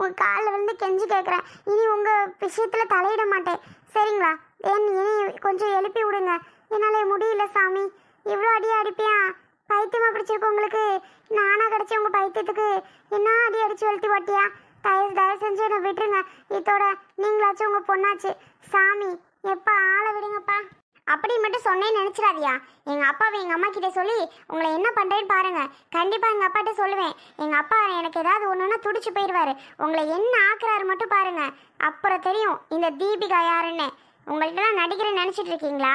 உங்க காலில் விழுந்து கெஞ்சி கேட்குறேன் இனி உங்கள் விஷயத்தில் தலையிட மாட்டேன். சரிங்களா? ஏன் இனி கொஞ்சம் எழுப்பி விடுங்க. என்னால் முடியல சாமி. இவ்வளோ அடி அடிப்பியா? பைத்தியமாக பிடிச்சிருக்கு உங்களுக்கு. நானாக கிடச்சி உங்கள் பைத்தியத்துக்கு. என்ன அடி அடித்து வெளுத்தி ஓட்டியா? தயவு தயவு செஞ்சு என்னை விட்டுருங்க. இதோட நீங்களாச்சும் உங்கள் பொண்ணாச்சு. சாமி எப்போ ஆளை விடுங்கப்பா. அப்படி மட்டும் சொன்னேன்னு நினச்சிடாதியா. எங்கள் அப்பாவை எங்கள் அம்மா கிட்ட சொல்லி உங்களை என்ன பண்ணுறேன்னு பாருங்க. கண்டிப்பாக எங்கள் அப்பாட்ட சொல்லுவேன். எங்கள் அப்பா எனக்கு ஏதாவது ஒன்றுனா துடிச்சு போயிடுவாரு. உங்களை என்ன ஆக்குறாரு மட்டும் பாருங்கள் அப்புறம் தெரியும் இந்த தீபிகா யாருன்னு. உங்கள்கிட்டலாம் நடிக்கிறேன்னு நினச்சிட்டு இருக்கீங்களா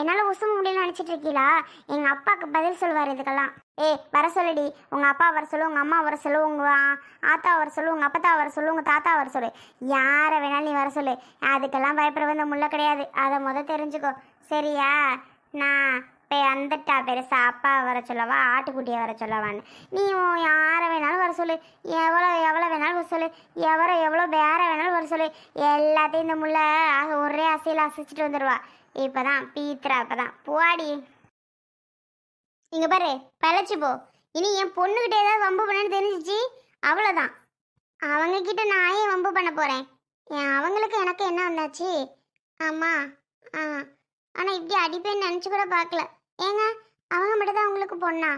என்னால் உசும முடியல நினச்சிட்டு இருக்கீங்களா எங்கள் அப்பாவுக்கு பதில் சொல்லுவார் இதுக்கெல்லாம். ஏய் வர சொல்லுடி. உங்கள் அப்பா வர சொல்லு உங்கள் அம்மா வர சொல்லு உங்கள் ஆத்தா வர சொல்லு உங்கள் அப்பத்தா வர சொல்லு உங்கள் தாத்தா வர சொல்லு. யாரை வேணாலும் நீ வர சொல்லு. அதுக்கெல்லாம் பயப்பட வந்த முள்ள கிடையாது. அதை முத தெரிஞ்சுக்கோ. சரியா? நான் வந்துட்டா பெருசா. அப்பா வர சொல்லவா ஆட்டுக்குட்டியை வர சொல்லவான்னு. நீ யாரை வேணாலும் வர சொல்லு. எவ்வளோ எவ்வளோ வேணாலும் வர சொல்லு. எவரோ எவ்வளோ பேர வேணாலும் வர சொல்லு. எல்லாத்தையும் இந்த முள்ள ஒரே அசையில் அசைச்சிட்டு வந்துடுவா இப்பதான் பீத்ரா இப்பதான் போடி இங்கே பாரு பழச்சி போ. இனி என் பொண்ணுகிட்ட ஏதாவது வம்பு பண்ணேன்னு தெரிஞ்சிச்சு அவ்வளோதான். அவங்க கிட்ட நான் ஏன் வம்பு பண்ண போகிறேன் அவங்களுக்கு எனக்கு என்ன வந்தாச்சு? ஆமாம் ஆ. ஆனால் இப்படி அடிப்பேன்னு நினச்சி கூட பார்க்கல. ஏங்க அவங்க மட்டும் தான் உங்களுக்கு பொண்ணா?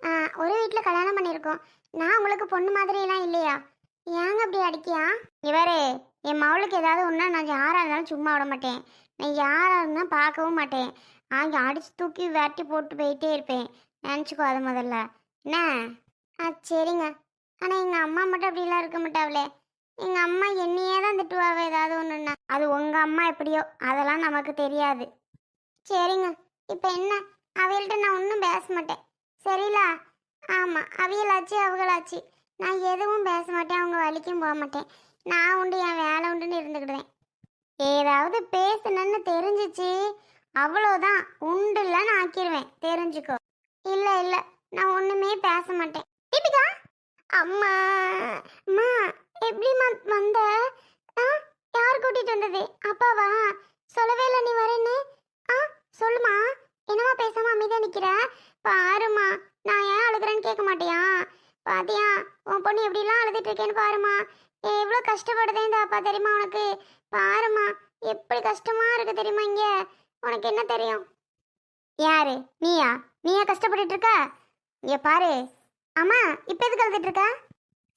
ஆ, ஒரு வீட்டில் கல்யாணம் பண்ணியிருக்கோம். நான் உங்களுக்கு பொண்ணு மாதிரியெல்லாம் இல்லையா? ஏங்க அப்படி அடிக்கியா? இவரே என் மவளுக்கு ஏதாவது ஒன்றா நான் யாராக இருந்தாலும் சும்மா விட மாட்டேன். நான் யாராக இருந்தாலும் பார்க்கவும் மாட்டேன். அங்கே அடித்து தூக்கி விரட்டி போட்டு போயிட்டே இருப்பேன். நினச்சிக்கோ அது முதல்ல. என்ன? ஆ சரிங்க. ஆனால் எங்கள் அம்மா மட்டும் அப்படிலாம் இருக்க மாட்டாவளே. எங்கள் அம்மா என்னையே தான் திட்டுவாவ ஏதாவது ஒன்றுன்னா அது உங்கள் அம்மா எப்படியோ அதெல்லாம் நமக்கு தெரியாது. சரிங்க. இப்போ என்ன? அவைகள்ட்ட நான் ஒன்றும் பேச மாட்டேன் சரிங்களா ஆமாம் அவியலாச்சு அவங்களாச்சு நான் எதுவும் பேச மாட்டேன் அவங்க வலிக்கும் போக மாட்டேன் நான் உண்டு என் வேலை உண்டுன்னு இருந்துக்கிடுவேன். ஏதாவது பேசுனன்னு தெரிஞ்சிச்சு அவ்வளோதான். உண்டுலன்னு ஆக்கிடுவேன் தெரிஞ்சுக்கோ. இல்லை இல்லை நான் ஒன்றுமே பேச மாட்டேன் தீபிகா? அம்மா அம்மா எப்படிம்மா வந்த? ஆ யார் கூட்டிகிட்டு வந்தது? அப்பாவா? சொல்லவே இல்லை நீ வரேன்னு. ஆ சொல்லுமா? என்னமா பேசாம அமைதியா நிக்கிற? பாருமா நான் ஏன் அழுகுறேன்னு கேட்க மாட்டியா? பாத்தியா உன் பொண்ணு எப்படிலாம் அழுதுட்டு இருக்கேன்னு பாருமா எவ்வளோ கஷ்டப்படுதே இந்த அப்பா தெரியுமா உனக்கு? பாருமா எப்படி கஷ்டமா இருக்கு தெரியுமா இங்க? உனக்கு என்ன தெரியும்? யாரு? நீயா? நீயா கஷ்டப்பட்டுட்டு இருக்க? இங்க பாரு. அம்மா இப்ப எதுக்கு அழுதுட்டு இருக்க?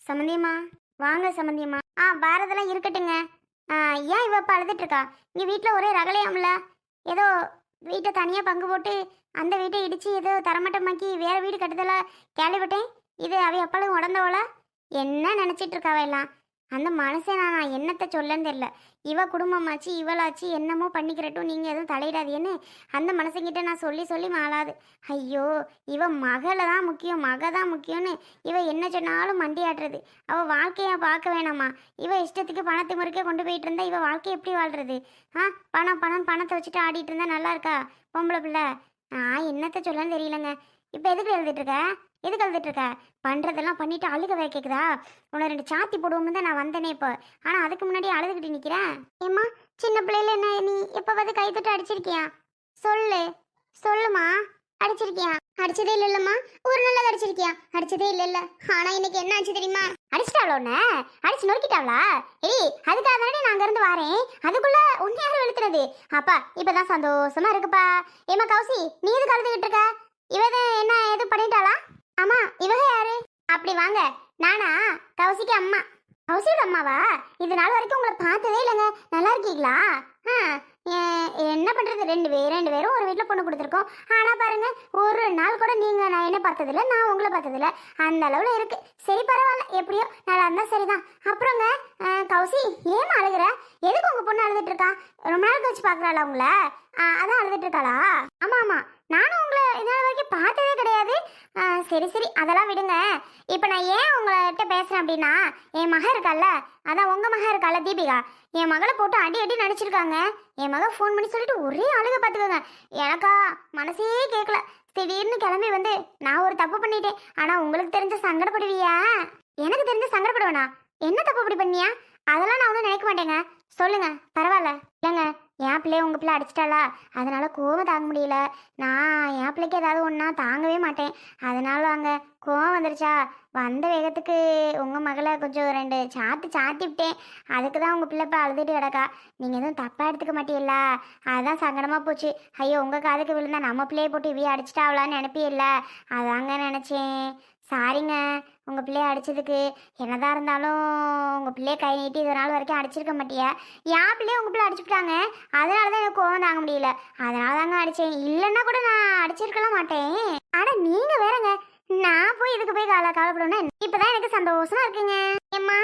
சமந்தியம்மா வாங்க சமந்தியம்மா. ஆ பாரதெல்லாம் இருக்கட்டுங்க. ஆ, ஏன் இவ இப்ப அழுதுட்டு இருக்கா? இங்க வீட்ல ஒரே ரகலையாம்ல ஏதோ வீட்டை தனியா பங்கு போட்டு அந்த வீட்டை இடிச்சு ஏதோ தரமட்டமாக்கி வேற வீடு கட்டுதலா கேள்விப்பட்டேன். இது அவை அப்பாலும் உடந்தவள என்ன நினைச்சிட்டு இருக்காவ எல்லாம்? அந்த மனுஷன் நான் என்னத்தை சொல்லன்னு தெரில இவ குடும்பமாச்சு இவளாச்சு என்னமோ பண்ணிக்கிறட்டும் நீங்கள் எதுவும் தலையிடாதீன்னு அந்த மனுஷங்கிட்ட நான் சொல்லி சொல்லி மாளாது. ஐயோ இவ மகளை தான் முக்கியம் மக தான் முக்கியம்னு இவ என்ன சொன்னாலும் மண்டி ஆட்டுறது. அவ வாழ்க்கையை பார்க்க வேணாமா? இவ இஷ்டத்துக்கு பணத்தை முறுக்கே கொண்டு போயிட்டு இருந்தா இவ வாழ்க்கை எப்படி வாழ்றது? ஆ பணம் பணம் பணத்தை வச்சுட்டு ஆடிட்டு இருந்தா நல்லா இருக்கா? பொம்பளை பிள்ளை. நான் என்னத்த சொல்லன்னு தெரியலங்க. இப்போ எதுக்கு எழுதிட்டு இருக்க? எதுக்கு அழுதுட்டு இருக்க? பண்ணுறதெல்லாம் பண்ணிட்டு அழுக கேட்குதா உன்னை ரெண்டு சாத்தி போடுவோம்னு தான் நான் வந்தேனே இப்போ. ஆனால் அதுக்கு முன்னாடி அழுதுகிட்டு நிற்கிறேன் ஏம்மா சின்ன பிள்ளையில என்ன நீ எப்போவாது கை தொட்டு அடிச்சிருக்கியா? சொல்லு. சொல்லுமா. அடிச்சிருக்கியா? அடிச்சதே இல்ல இல்லம்மா ஒரு நாள் அடிச்சிருக்கியா? அடிச்சதே இல்ல இல்ல ஆனா இன்னைக்கு என்ன ஆச்சு தெரியுமா? அடிச்சிட்டாளோ உன்ன? அடிச்சு நொறுக்கிட்டாளா? ஏய் அதுக்காக தானே நான் அங்க இருந்து வரேன். அதுக்குள்ள உன்னை யாரும் வெளுத்துறது அப்பா இப்பதான் சந்தோஷமா இருக்குப்பா. ஏமா கௌசி நீ எதுக்கு அழுதுகிட்டு இருக்க? இவத என்ன எது பண்ணிட்டாளா? அம்மா இவங்க யாரு? அப்படி வாங்க. நானா? கௌசிக்கு அம்மா. கௌசியோட அம்மாவா? இது நாள் வரைக்கும் உங்களை பார்த்ததே இல்லைங்க. நல்லா இருக்கீங்களா? ஆ, ஏ- என்ன பண்றது? ரெண்டு பேர் ரெண்டு பேரும் ஒரு வீட்டில் பொண்ணு கொடுத்துருக்கோம். ஆனால் பாருங்க ஒரு நாள் கூட நீங்க நான் என்ன பார்த்ததில்ல நான் உங்களை பார்த்ததில்ல. அந்த அளவில் இருக்கு. சரி பரவாயில்ல. எப்படியோ நல்லா இருந்தால் சரிதான். அப்புறங்க கௌசி ஏமா அழுகிற? எதுக்கு உங்க பொண்ணு அழுதுட்டு இருக்கா? ரொம்ப நாள் கழிச்சு பாக்குறாளா உங்களை? ஆ, அதான் அழுதுட்டு இருக்காளா? ஆமா ஆமா. நானும் உங்களை இதனால வரைக்கும் பார்த்ததே கிடையாது. சரி சரி அதெல்லாம் விடுங்க. இப்போ நான் ஏன் உங்கள்கிட்ட பேசுகிறேன் அப்படின்னா என் மக இருக்கால்ல அதான் உங்கள் மக இருக்கால தீபிகா. என் மகளை போட்டு அடி அடி நடிச்சிருக்காங்க. என் மக ஃபோன் பண்ணி சொல்லிட்டு ஒரே அழுக பார்த்துக்கோங்க எனக்கா மனசே கேட்கல திடீர்னு கிளம்பி வந்து நான் ஒரு தப்பு பண்ணிட்டேன். ஆனால் உங்களுக்கு தெரிஞ்ச சங்கடப்படுவியா? எனக்கு தெரிஞ்ச சங்கடப்படுவேனா? என்ன தப்பு அப்படி பண்ணியா? அதெல்லாம் நான் ஒன்றும் நினைக்க மாட்டேங்க. சொல்லுங்க பரவாயில்ல. இல்லைங்க என் பிள்ளைய உங்கள் பிள்ளை அடிச்சிட்டாளா? அதனால் கோவம் தாங்க முடியல. நான் என் பிள்ளைக்கு ஏதாவது ஒன்றா தாங்கவே மாட்டேன். அதனால அங்கே கோவம் வந்துருச்சா? வந்த வேகத்துக்கு உங்கள் மகளை கொஞ்சம் ரெண்டு சாத்து சாத்தி விட்டேன். அதுக்கு தான் உங்கள் பிள்ளை இப்போ அழுதுட்டு கிடக்கா. நீங்கள் எதுவும் தப்பாக எடுத்துக்க மாட்டீல்ல அதுதான் சங்கடமாக போச்சு. ஐயோ உங்கள் காதுக்கு விழுந்தா நம்ம பிள்ளையை போட்டு இவைய அடிச்சிட்டாவலான்னு நினைப்பில்ல அதாங்க நினச்சேன். சாரிங்க. உங்கள் பிள்ளைய அடிச்சதுக்கு என்னதான் இருந்தாலும் உங்கள் பிள்ளைய கை நீட்டி இது நாள் வரைக்கும் அடிச்சிருக்க மாட்டியா? என் பிள்ளைய உங்கள் பிள்ளை அடிச்சுட்டாங்க அதனால தான் எனக்கு கோவம் தாங்க முடியல. அதனால தாங்க அடித்தேன் இல்லைன்னா கூட நான் அடிச்சிருக்கலாம் மாட்டேன். ஆனால் நீங்கள் வேறங்க. நான் போய் இதுக்கு போய் கால கவலைப்படணும் இப்போதான் எனக்கு சந்தோஷமா இருக்குங்க. ஏம்மா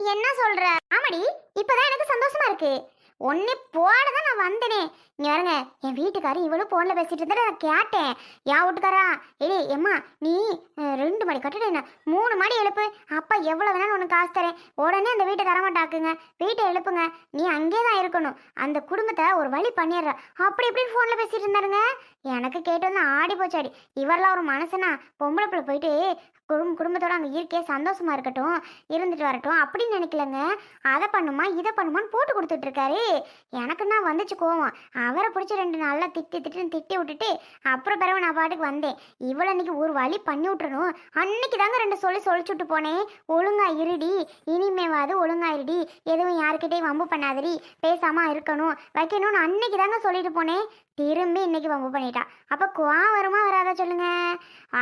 என்ன சொல்ற? ஆமாடி இப்போதான் எனக்கு சந்தோஷமா இருக்கு. ஒன்னே போட தான் நான் வந்தேனே. இங்க வரங்க என் வீட்டுக்காரர் இவளும் போன்ல பேசிட்டு இருந்தா நான் கேட்டேன். யா வீட்டுக்காரா ஏய் எம்மா நீ ரெண்டு மணி கட்டிட என்ன? மூணு மணி எழுப்பு. அப்பா எவ்வளவு வேணாலும் உனக்கு காசு தரேன். உடனே அந்த வீட்டை தரமாட்டாக்குங்க வீட்டை எழுப்புங்க. நீ அங்கே தான் இருக்கணும். அந்த குடும்பத்தை ஒரு வழி பண்ணிடுற. அப்படி இப்படி ஃபோனில் பேசிட்டு இருந்தாருங்க. எனக்கு கேட்டு வந்து ஆடி போச்சாடி இவரெல்லாம் ஒரு மனசனா பொம்பளை பிள்ளை போயிட்டு குடும் குடும்பத்தோட அங்கே இருக்கே சந்தோஷமா இருக்கட்டும் இருந்துட்டு வரட்டும். அப்படின்னு நினைக்கலங்க. அதை பண்ணுமா இதை பண்ணுமான்னு போட்டு கொடுத்துட்டு இருக்காரு எனக்குன்னா வந்துச்சு கோவம். அவரை பிடிச்சி ரெண்டு நாளில் திட்டி திட்டுன்னு திட்டி விட்டுட்டு அப்புறம் பிறகு நான் பாட்டுக்கு வந்தேன். இவ்வளோ அன்னைக்கு ஒரு வழி பண்ணி விட்டுறணும். அன்னைக்கு தாங்க ரெண்டு சொல்லி சொல்லிச்சுட்டு போனேன். ஒழுங்கா இருடி. இனிமேவாது ஒழுங்கா இருடி. எதுவும் யாருக்கிட்டையும் வம்பு பண்ணாதடி. பேசாமல் இருக்கணும். வைக்கணும்னு அன்னைக்கு தாங்க சொல்லிட்டு போனேன். திரும்பி இன்னைக்கு வம்பு பண்ணிட்டா. அப்போ கோவம் வருமா வராதா சொல்லுங்க?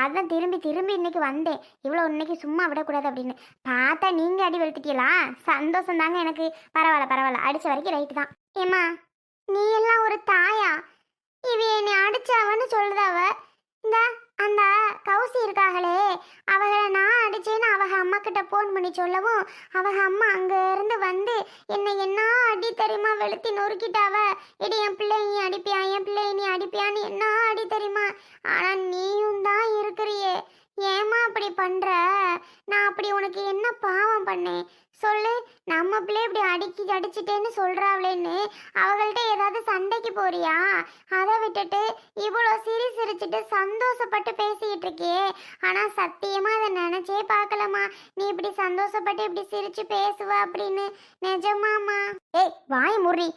அதான் திரும்பி திரும்பி இன்னைக்கு வந்தேன். இவ்வளோ இன்னைக்கு சும்மா விடக்கூடாது அப்படின்னு. பார்த்தா நீங்கள் அடி வெளுத்துட்டீங்களா? சந்தோஷம் தாங்க எனக்கு. பரவாயில்ல பரவாயில்ல. அடித்த வரைக்கும் ரைட்டு தான். ஏம்மா நீ எல்லாம் ஒரு தாயா? இவ என்னை அடிச்சவன்னு சொல்லுதாவ இந்த அந்த கௌசி இருக்காங்களே அவளை நான் அடிச்சேன்னு அவங்க அம்மா கிட்ட ஃபோன் பண்ணி சொல்லவும் அவங்க அம்மா அங்க இருந்து வந்து என்னை என்ன அடி தெரியுமா? வெளுத்தி நொறுக்கிட்டாவ? இடி என் பிள்ளை நீ அடிப்பியா? என் பிள்ளை நீ அடிப்பியான்னு என்ன அடி தெரியுமா? ஆனா நீயும் தான் இருக்கிறியே. ஏமா அப்படி பண்ற? நான் அப்படி உனக்கு என்ன பாவம் பண்ணேன் சொல்லு நம்ம பிள்ளை இப்படி அடிக்கி அடிச்சிட்டேன்னு சொல்றாங்களேன்னு அவங்கள்ட்ட ஏதாவது சண்டைக்கு போறியா? அதை விட்டுட்டு இவ்வளோ சிரி சிரிச்சிட்டு சந்தோஷப்பட்டு பேசிக்கிட்டு இருக்கியே. ஆனா சத்தியமா அதை நினைச்சே பார்க்கலம்மா. நீ இப்படி சந்தோஷப்பட்டு இப்படி சிரிச்சு பேசுவ அப்படின்னு. நிஜமாமா ஏய் வாய் முறி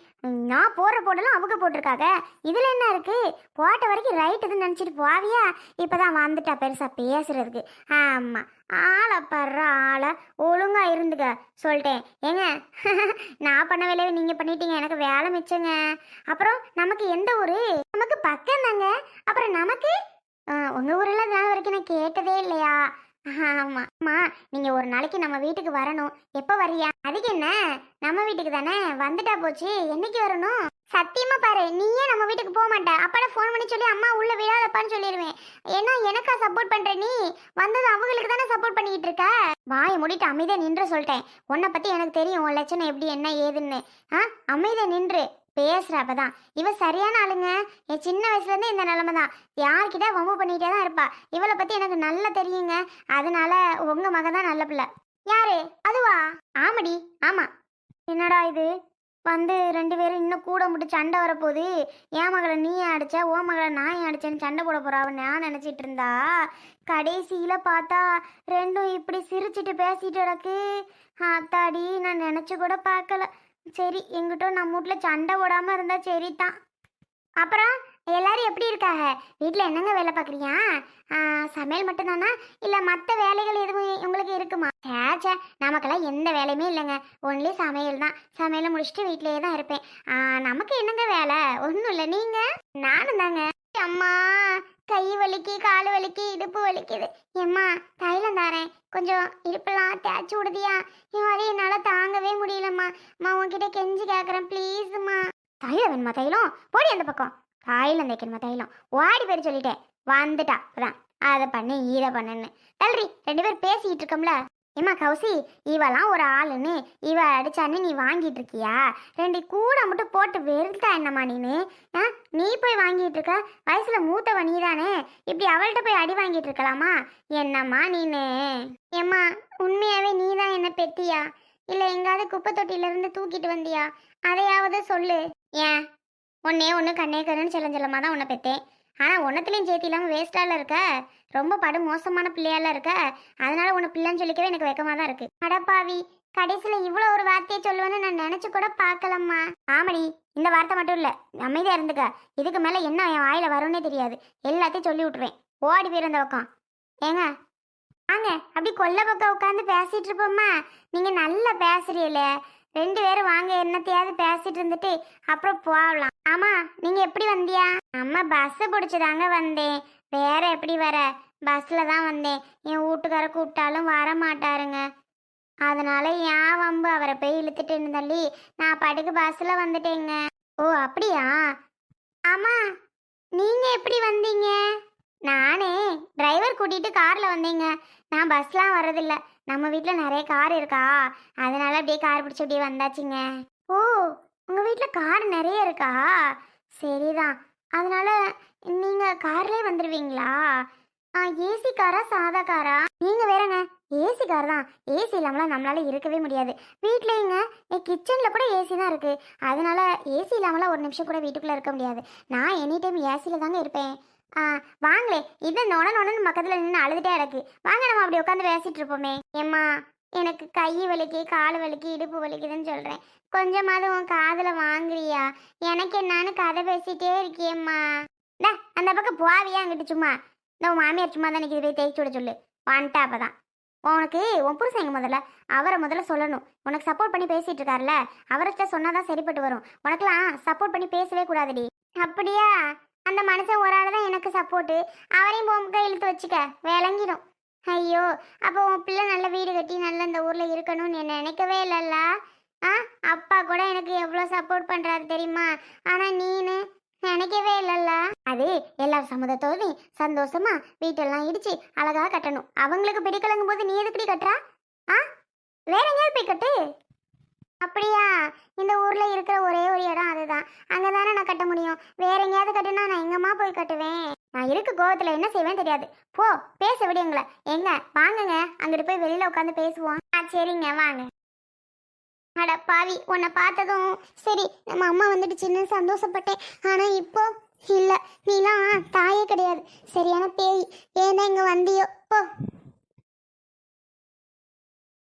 நான் போடுற போடலாம் அவங்க போட்டிருக்காங்க. இதில் என்ன இருக்கு? போட்ட வரைக்கும் ரைட் நினச்சிட்டு நினைச்சிட்டு போவியா? இப்போதான் வந்துட்டா பெருசா பேசுறதுக்கு. ஆமாம் ஆளை படுற ஆளை ஒழுங்கா இருந்துக்க. சொல்லிட்டேன் ஏங்க? நான் பண்ண வேலையை நீங்க பண்ணிட்டீங்க. எனக்கு வேலை மிச்சங்க. அப்புறம் நமக்கு எந்த ஊரு? நமக்கு பக்கம் தாங்க. அப்புறம் நமக்கு? உங்கள் உங்க ஊர்ல நாள் வரைக்கும் நான் கேட்டதே இல்லையா? ஆமா. நீங்கள் நீங்க ஒரு நாளைக்கு நம்ம வீட்டுக்கு வரணும். எப்ப வரியா அதுக்கு என்ன? நம்ம வீட்டுக்கு தானே? வந்துட்டா போச்சு. என்னைக்கு வரணும்? சத்தியமா பாரு நீயே நம்ம வீட்டுக்கு போக மாட்ட. அப்பாட ஃபோன் பண்ணி சொல்லி அம்மா உள்ள விழாதப்பான்னு சொல்லிடுவேன் ஏன்னா எனக்கா சப்போர்ட் பண்ற நீ? வந்தது அவங்களுக்கு தானே சப்போர்ட் பண்ணிக்கிட்டு இருக்க? வாயை முடிட்டு அமைதியா நின்று சொல்லிட்டேன். உன்னை பத்தி எனக்கு தெரியும் உன் லட்சணம் எப்படி என்ன ஏதுன்னு. ஆ அமைதியா நின்று பேசுற அப்பதான். இவ சரியான ஆளுங்க. என் சின்ன வயசுலேருந்து இந்த நிலமை தான். யார்கிட்ட வம்பு பண்ணிகிட்டே தான் இருப்பா. இவளை பற்றி எனக்கு நல்லா தெரியுங்க. அதனால உங்கள் மகன் தான் நல்ல பிள்ளை. யாரு? அதுவா? ஆமாடி. ஆமாம் என்னடா இது? வந்து ரெண்டு பேரும் இன்னும் கூட முட்டு சண்டை வரப்போகுது. என் மகளை நீ அடிச்ச ஓ மகளை நான் ஏன் அடிச்சேன்னு சண்டை போட போறாவன்னு நான் நினச்சிட்டு இருந்தா? கடைசியில பார்த்தா ரெண்டும் இப்படி சிரிச்சிட்டு பேசிட்டு கிடக்கு. ஆத்தாடி நான் நினச்சி கூட பார்க்கல. சரி எங்கிட்ட நம்ம வீட்டில் சண்டை போடாமல் இருந்தால் சரி தான் அப்புறம் எல்லாரும் எப்படி இருக்காங்க? வீட்டில் என்னங்க வேலை பார்க்குறீங்க? சமையல் மட்டும்தானா? இல்லை மற்ற வேலைகள் எதுவும் உங்களுக்கு இருக்குமா? சேச்சே நமக்கெல்லாம் எந்த வேலையுமே இல்லைங்க. ஒன்லி சமையல் தான். சமையலை முடிச்சுட்டு வீட்டிலேயே தான் இருப்பேன். நமக்கு என்னங்க வேலை? ஒன்றும் இல்லை. நீங்கள் நானும் தாங்க. அம்மா கை வலிக்கு கால் வலிக்கு இடுப்பு வலிக்குது. ஏம்மா தைலம் தாரேன். கொஞ்சம் இடுப்பெல்லாம் தேய்ச்சி விடுதியா? என் வலி என்னால் தாங்கவே முடியலம்மா. அம்மா உன்கிட்ட கெஞ்சி கேட்குறேன் ப்ளீஸ்ம்மா தைலம் வேணுமா? தைலம்? போடி அந்த பக்கம். தைலம் தைக்கணுமா தைலம். ஓடி பேர் சொல்லிட்டேன் வந்துட்டா. அதான். அதை பண்ணு இதை பண்ணுன்னு. தல்றி ரெண்டு பேர் பேசிக்கிட்டு இருக்கோம்ல. ஏம்மா கௌசி இவெல்லாம் ஒரு ஆளுன்னு. இவ அடிச்சான்னு நீ வாங்கிட்டு இருக்கியா? ரெண்டு கூட மட்டும் போட்டு வெறுத்தா என்னம்மா நீனு? ஆ? நீ போய் வாங்கிட்டு இருக்க. வயசுல மூத்தவ நீ தானே இப்படி அவள்கிட்ட போய் அடி வாங்கிட்டு இருக்கலாமா? என்னம்மா நீனு? ஏம்மா உண்மையாவே நீ தான் என்ன பெத்தியா? இல்லை எங்காவது குப்பை தொட்டில இருந்து தூக்கிட்டு வந்தியா? அதையாவது சொல்லு. ஏன்? ஒன்னே ஒன்று கண்ணே கருன்னு செல்லஞ்செல்லமாக தான் உன்னை பெற்றேன் ஆனால் ஒன்றத்துலையும் சேர்த்து இல்லாமல் வேஸ்டால இருக்க? ரொம்ப படு மோசமான பிள்ளையால இருக்க? அதனால உன்னை பிள்ளைன்னு சொல்லிக்கவே எனக்கு வெக்கமாக தான் இருக்கு. அடப்பாவி கடைசியில் இவ்வளோ ஒரு வார்த்தையை சொல்லுவேன்னு நான் நினச்சி கூட பார்க்கலம்மா. ஆமடி இந்த வார்த்தை மட்டும் இல்லை அமைதியாக இருந்துக்க. இதுக்கு மேலே என்ன என் வாயில் வரும்னே தெரியாது. எல்லாத்தையும் சொல்லி விட்டுருவேன். ஓடி போயிரு அந்த பக்கம். ஏங்க? வாங்க அப்படி கொல்லை பக்கம் உட்காந்து பேசிகிட்டு இருப்போம்மா. நீங்கள் நல்லா பேசுறீங்களே. ரெண்டு பேரும் வாங்க என்னத்தையாவது பேசிகிட்டு இருந்துட்டு அப்புறம் போகலாம் ஆமா நீங்க எப்படி வந்தியா? அம்மா பஸ் பிடிச்சதாங்க வந்தேன். வேற எப்படி வர? பஸ்ல தான் வந்தேன். என் வீட்டுக்கார கூப்பிட்டாலும் வர மாட்டாருங்க. அதனால ஏன் வம்பு? அவரை போய் இழுத்துட்டு தள்ளி நான் படுக்கு பஸ்ல வந்துட்டேங்க. ஓ அப்படியா? ஆமா நீங்க எப்படி வந்தீங்க? நானே டிரைவர் கூட்டிட்டு கார்ல வந்தேங்க. நான் பஸ்லாம் வர்றதில்ல. நம்ம வீட்டில் நிறைய கார் இருக்கா? அதனால அப்படியே கார் பிடிச்சி அப்படியே வந்தாச்சுங்க. ஓ உங்கள் வீட்டில் கார் நிறைய இருக்கா? சரிதான் அதனால நீங்கள் கார்லேயே வந்துடுவீங்களா ஆ ஏசி காரா சாதா காரா? நீங்கள் வேறங்க. ஏசி கார் தான். ஏசி இல்லாமலாம் நம்மளால இருக்கவே முடியாது. வீட்லேயுங்க என் கிச்சனில் கூட ஏசி தான் இருக்குது அதனால ஏசி இல்லாமலாம் ஒரு நிமிஷம் கூட வீட்டுக்குள்ளே இருக்க முடியாது. நான் எனி டைம் ஏசியில் தாங்க இருப்பேன். ஆ வாங்களே. இது நொன நொடன்னு பக்கத்தில் நின்று அழுதுட்டே இருக்கு வாங்க நம்ம அப்படி உட்காந்து பேசிட்டு இருப்போமே. ஏம்மா எனக்கு கை வலிக்கு கால் வலிக்கு இடுப்பு வலிக்குதுன்னு சொல்கிறேன் கொஞ்சமாவது உன் காதில் வாங்குறியா? எனக்கு என்னான்னு கதை பேசிட்டே இருக்கியம்மா. டா அந்த பக்கம் போவியா அங்கிட்டு சும்மா? இந்த உன் மாமியார் சும்மா தான் நிற்கிது போய் தேய்ச்சி விட சொல்லு. வந்துட்டா அப்பதான். உனக்கு உன் புருஷன் எங்க முதல்ல அவரை முதல்ல சொல்லணும். உனக்கு சப்போர்ட் பண்ணி பேசிட்டு இருக்காருல்ல அவர்கிட்ட சொன்னாதான் சரிப்பட்டு வரும். உனக்கெல்லாம் சப்போர்ட் பண்ணி பேசவே கூடாதுடி. அப்படியா? அந்த மனுஷன் ஒரு ஆள் தான் எனக்கு சப்போர்ட்டு அவரையும் போம்புக்கா இழுத்து வச்சுக்க. விளங்கிடும். ஐயோ அப்போ உன் பிள்ளை நல்ல வீடு கட்டி நல்ல இந்த ஊரில் இருக்கணும்னு நினைக்கவே இல்லைல்ல? அப்பா கூட எனக்கு எவ்வளோ சப்போர்ட் பண்ணுறாரு தெரியுமா? ஆனால் நீனு நினைக்கவே இல்லைல்ல. அது எல்லா சம்மதத்தோடு சந்தோஷமா வீட்டெல்லாம் இடிச்சு அழகாக கட்டணும். அவங்களுக்கு பிடிக்கலங்கும் போது நீ எதுக்கடி கட்டுறா? ஆ? வேற எங்கேயாவது போய் கட்டு. அப்படியா? இந்த ஊரில் இருக்கிற ஒரே ஒரு இடம் அதுதான். அங்கே தானே நான் கட்ட முடியும். வேற எங்கேயாவது கட்டுனா நான் எங்கம்மா போய் கட்டுவேன்? நான் இருக்க கோவத்தில் என்ன செய்வேன் தெரியாது. போ பேச விடுங்களேன் எங்க? வாங்குங்க. அங்கிட்டு போய் வெளியில் உட்காந்து பேசுவோம். ஆ சரிங்க. வாங்க. அட பாவி உன்னை பார்த்ததும் சரி நம்ம அம்மா வந்துடுச்சுன்னு சந்தோஷப்பட்டேன். ஆனா இப்போ இல்லை நீலாம் தாயே கிடையாது. சரியான பேய். ஏன்னா இங்க வந்தியோ? போ.